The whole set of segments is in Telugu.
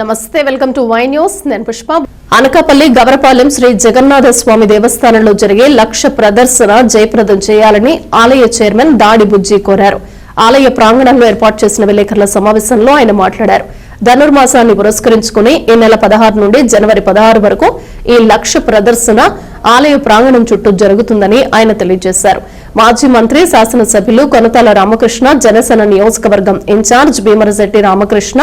నమస్తే వెల్కమ్ టు వై న్యూస్. నేను పుష్ప. అనకాపల్లి గవరపాలెం శ్రీ జగన్నాథ స్వామి దేవస్థానంలో జరిగే లక్ష ప్రదర్శన జయప్రదం చేయాలని ఆలయ చైర్మన్ దాడి బుజ్జి కోరారు. ఆలయ ప్రాంగణంలో ఏర్పాటు చేసిన విలేకరుల సమావేశంలో ఆయన మాట్లాడారు. ధనుర్మాసాన్ని పురస్కరించుకుని ఈ నెల పదహారు నుండి జనవరి పదహారు వరకు ఈ లక్ష ప్రదర్శన ఆలయ ప్రాంగణం చుట్టూ జరుగుతుందని ఆయన తెలియజేశారు. మాజీ మంత్రి శాసనసభ్యులు కొనతాల రామకృష్ణ జనసేన నియోజకవర్గం ఇన్ఛార్జ్ భీమరశెట్టి రామకృష్ణ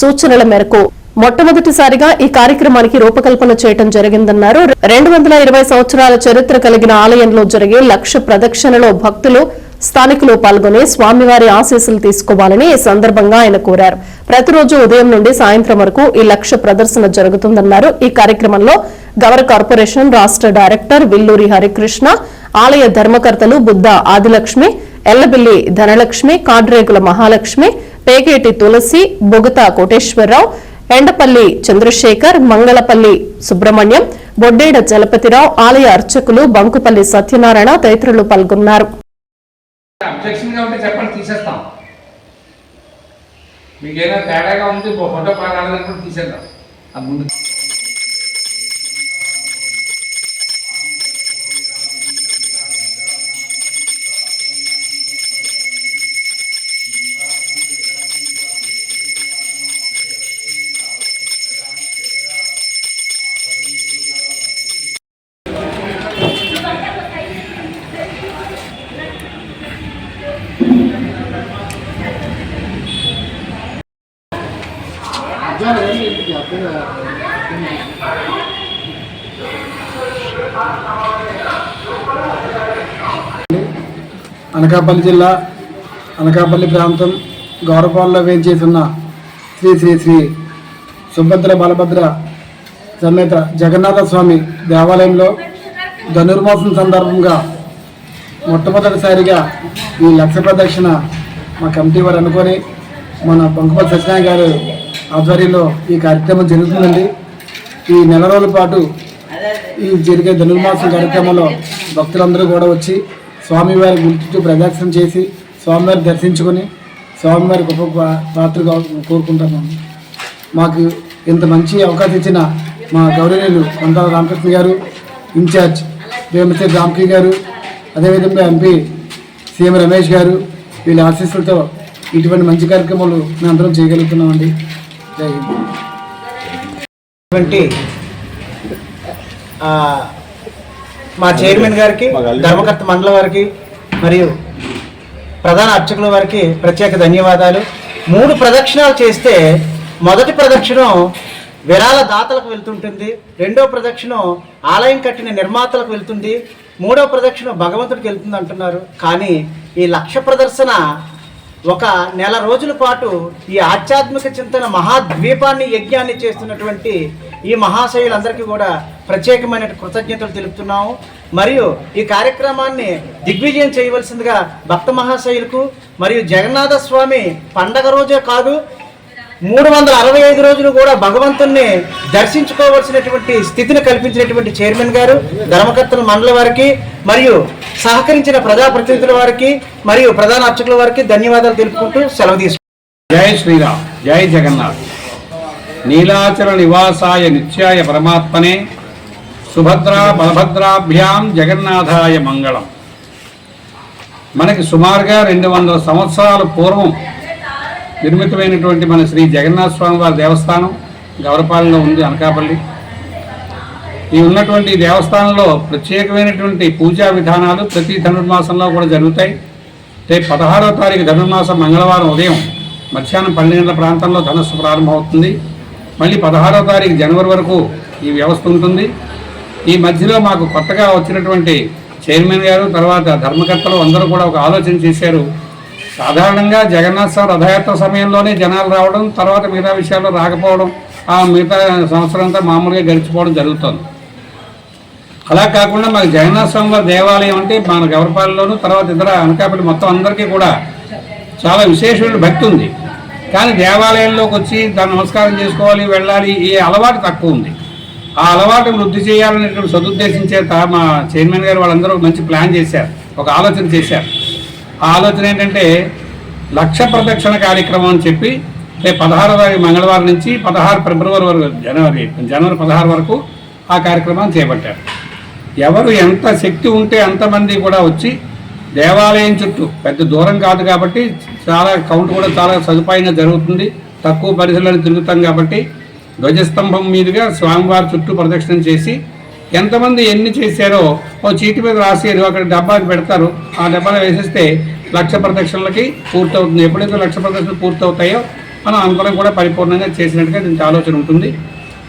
సూచనల మేరకు మొట్టమొదటిసారిగా ఈ కార్యక్రమానికి రూపకల్పన చేయడం జరిగిందన్నారు. రెండు వందల ఇరవై సంవత్సరాల చరిత్ర కలిగిన ఆలయంలో జరిగే లక్ష ప్రదక్షిణలో భక్తులు స్థానికులు పాల్గొని స్వామివారి ఆశీస్సులు తీసుకోవాలని ఈ సందర్భంగా ఆయన కోరారు. ప్రతిరోజు ఉదయం నుండి సాయంత్రం వరకు ఈ లక్ష్య ప్రదర్శన జరుగుతుందన్నారు. ఈ కార్యక్రమంలో గవర్ కార్పొరేషన్ రాష్ట్ర డైరెక్టర్ విల్లూరి హరికృష్ణ ఆలయ ధర్మకర్తలు బుద్ధ ఆదిలక్ష్మి ఎల్లబిల్లి ధనలక్ష్మి కాడ్రేగుల మహాలక్ష్మి పేకేటి తులసి బొగత కోటేశ్వరరావు ఎండపల్లి చంద్రశేఖర్ మంగళపల్లి సుబ్రహ్మణ్యం బొడ్డేడ చలపతిరావు ఆలయ అర్చకులు బంకుపల్లి సత్యనారాయణ తదితరులు పాల్గొన్నారు. తేడాగా ఉంది ఫోటో పాడాలనుకుంటే తీసేద్దాం. అనకాపల్లి జిల్లా అనకాపల్లి ప్రాంతం గౌరపాల్లో వేంచేస్తున్న శ్రీ శ్రీ శ్రీ సుభద్ర బలభద్ర సమేత జగన్నాథ స్వామి దేవాలయంలో ధనుర్మాసం సందర్భంగా మొట్టమొదటిసారిగా ఈ లక్ష ప్రదక్షిణ మా కమిటీ వారు అనుకొని మన బంకుపల్లి సత్యనారాయణ గారు ఆధ్వర్యంలో ఈ కార్యక్రమం జరుగుతుందండి. ఈ నెల రోజుల పాటు ఈ జరిగే ధనుర్మాసం కార్యక్రమంలో భక్తులందరూ కూడా వచ్చి స్వామివారి గుడి చుట్టూ ప్రదక్షిణ చేసి స్వామివారి దర్శించుకొని స్వామివారి గొప్ప పాత్ర పాత్రగా కోరుకుంటున్నాము మాకు ఇంత మంచి అవకాశం ఇచ్చిన మా గౌరవనీయులు కొంతాల రామకృష్ణ గారు ఇన్ఛార్జ్ వేమశ్రీ రామ్కి గారు అదేవిధంగా ఎంపీ సీఎం రమేష్ గారు వీళ్ళ ఆశీస్సులతో ఇటువంటి మంచి కార్యక్రమాలు మేమందరం చేయగలుగుతున్నామండి. జై మా చైర్మన్ గారికి ధర్మకర్త మండల వారికి మరియు ప్రధాన అర్చకుల వారికి ప్రత్యేక ధన్యవాదాలు. మూడు ప్రదక్షిణాలు చేస్తే మొదటి ప్రదక్షిణం విరాళ దాతలకు వెళ్తుంటుంది. రెండో ప్రదక్షిణం ఆలయం కట్టిన నిర్మాతలకు వెళ్తుంది. మూడో ప్రదక్షిణం భగవంతుడికి వెళ్తుంది అంటున్నారు కానీ ఈ లక్ష్య ప్రదర్శన ఒక నెల రోజుల పాటు ఈ ఆధ్యాత్మిక చింతన మహాద్వీపాన్ని యజ్ఞాన్ని చేస్తున్నటువంటి ఈ మహాశయులందరికీ కూడా ప్రత్యేకమైన కృతజ్ఞతలు తెలుపుతున్నాము. మరియు ఈ కార్యక్రమాన్ని దిగ్విజయం చేయవలసిందిగా భక్త మహాశయులకు మరియు జగన్నాథ స్వామి పండగ రోజే కాదు మూడు వందల అరవై ఐదు రోజులు కూడా భగవంతుణ్ణి దర్శించుకోవలసినటువంటి స్థితిని కల్పించినటువంటి చైర్మన్ గారు ధర్మకర్తల మండల వారికి మరియు సహకరించిన ప్రజాప్రతినిధుల వారికి మరియు ప్రధాన అర్చకుల వారికి ధన్యవాదాలు తెలుపుకుంటూ సెలవు తీసుకుంటాం జై శ్రీరామ్ జై జగన్నాథ్. నీలాచల నివాసాయ నిత్యాయ పరమాత్మనే సుభద్రా బలభద్రాభ్యాం జగన్నాథాయ మంగళం. మనకి సుమారుగా రెండు వందల సంవత్సరాల పూర్వం నిర్మితమైనటువంటి మన శ్రీ జగన్నాథ స్వామి వారి దేవస్థానం గౌరపాలెంలో ఉంది అనకాపల్లి. ఈ ఉన్నటువంటి దేవస్థానంలో ప్రత్యేకమైనటువంటి పూజా విధానాలు ప్రతి ధనుర్మాసంలో కూడా జరుగుతాయి. రేపు పదహారవ తారీఖు ధనుర్మాసం మంగళవారం ఉదయం మధ్యాహ్నం పన్నెండు గంటల ప్రాంతంలో ధనస్సు ప్రారంభమవుతుంది. మళ్ళీ పదహారవ తారీఖు జనవరి వరకు ఈ వ్యవస్థ ఉంటుంది. ఈ మధ్యలో మాకు కొత్తగా వచ్చినటువంటి చైర్మన్ గారు తర్వాత ధర్మకర్తలు అందరూ కూడా ఒక ఆలోచన చేశారు. సాధారణంగా జగన్నాథ్ స్వామి రథయాత్ర సమయంలోనే జనాలు రావడం తర్వాత మిగతా విషయాల్లో రాకపోవడం ఆ మిగతా సంవత్సరం అంతా మామూలుగా గడిచిపోవడం జరుగుతుంది. అలా కాకుండా మాకు జగన్నాథ స్వామి దేవాలయం అంటే మన గవరపాలెంలోను తర్వాత ఇతర అనకాపల్లి మొత్తం అందరికీ కూడా చాలా విశేషమైన భక్తి ఉంది. కానీ దేవాలయంలోకి వచ్చి దాన్ని నమస్కారం చేసుకోవాలి వెళ్ళాలి ఈ అలవాటు తక్కువ ఉంది. ఆ అలవాటు వృద్ధి చేయాలనేటువంటి సదుద్దేశం చేత మా చైర్మన్ గారు వాళ్ళందరూ మంచి ప్లాన్ చేశారు ఒక ఆలోచన చేశారు. ఆలోచన ఏంటంటే లక్ష ప్రదక్షిణ కార్యక్రమం అని చెప్పి రేపు పదహారవ తారీఖు మంగళవారం నుంచి పదహారు ఫిబ్రవరి వరకు జనవరి జనవరి పదహారు వరకు ఆ కార్యక్రమాన్ని చేపట్టారు. ఎవరు ఎంత శక్తి ఉంటే అంతమంది కూడా వచ్చి దేవాలయం చుట్టూ పెద్ద దూరం కాదు కాబట్టి చాలా కౌంట్ కూడా చాలా సదుపాయంగా జరుగుతుంది. తక్కువ పరిధిలో తిరుగుతాం కాబట్టి ధ్వజస్తంభం మీదుగా స్వామివారి చుట్టూ ప్రదక్షిణం చేసి ఎంతమంది ఎన్ని చేశారో ఓ చీటి మీద రాసి అక్కడ డబ్బాకి పెడతారు. ఆ డబ్బాలో వేసేస్తే లక్ష ప్రదక్షిణలకి పూర్తవుతుంది. ఎప్పుడైతే లక్ష ప్రదక్షిణలు పూర్తవుతాయో మనం అందరం కూడా పరిపూర్ణంగా చేసినట్టుగా దీనికి ఆలోచన ఉంటుంది.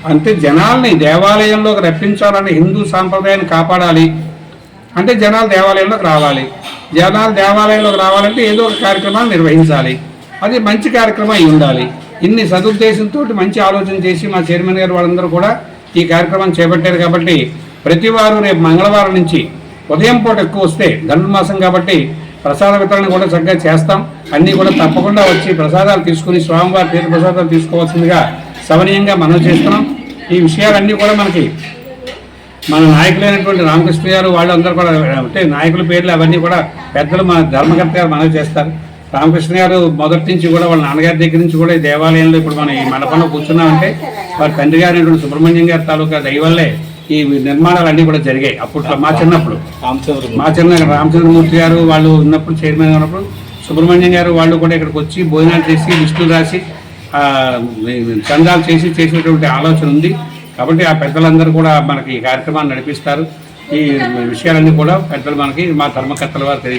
అంటే జనాల్ని దేవాలయంలోకి రప్పించాలని హిందూ సాంప్రదాయాన్ని కాపాడాలి. అంటే జనాలు దేవాలయంలోకి రావాలి. జనాలు దేవాలయంలోకి రావాలంటే ఏదో ఒక కార్యక్రమాన్ని నిర్వహించాలి. అది మంచి కార్యక్రమం అయి ఉండాలి. ఇన్ని సదుద్దేశంతో మంచి ఆలోచన చేసి మా చైర్మన్ గారు వాళ్ళందరూ కూడా ఈ కార్యక్రమం చేపట్టారు కాబట్టి ప్రతి వారు రేపు మంగళవారం నుంచి ఉదయం పూట ఎక్కువ వస్తే ధనుర్మాసం కాబట్టి ప్రసాద వితరణ కూడా చక్కగా చేస్తాం. అన్నీ కూడా తప్పకుండా వచ్చి ప్రసాదాలు తీసుకుని స్వామివారి తీర్థ ప్రసాదాలు తీసుకోవాల్సిందిగా సవనీయంగా మనం చేస్తున్నాం. ఈ విషయాలన్నీ కూడా మనకి మన నాయకులైనటువంటి రామకృష్ణ గారు వాళ్ళందరూ కూడా అంటే నాయకుల పేర్లు అవన్నీ కూడా పెద్దలు మన ధర్మకర్త గారు మనవి చేస్తారు. రామకృష్ణ గారు మొదటి నుంచి కూడా వాళ్ళ నాన్నగారి దగ్గర నుంచి కూడా ఈ దేవాలయంలో ఇప్పుడు మనం ఈ మండపంలో కూర్చున్నామంటే వారి తండ్రి గారైనటువంటి సుబ్రహ్మణ్యం గారి తాలూకా దయవల్లే ఈ నిర్మాణాలన్నీ కూడా జరిగాయి అప్పట్లో మా చిన్నప్పుడు. మా చిన్న రామచంద్రమూర్తి గారు వాళ్ళు ఉన్నప్పుడు చైర్మన్ ఉన్నప్పుడు సుబ్రహ్మణ్యం గారు వాళ్ళు కూడా ఇక్కడికి వచ్చి భోజనాలు చేసి లిస్టులు రాసి చందాలు చేసి చేసేటువంటి ఆలోచన ఉంది. కాబట్టి ఆ పెద్దలందరూ కూడా మనకి ఈ కార్యక్రమాన్ని నడిపిస్తారు. ఈ విషయాలన్నీ కూడా పెద్దలు మనకి మా ధర్మకర్తల వారు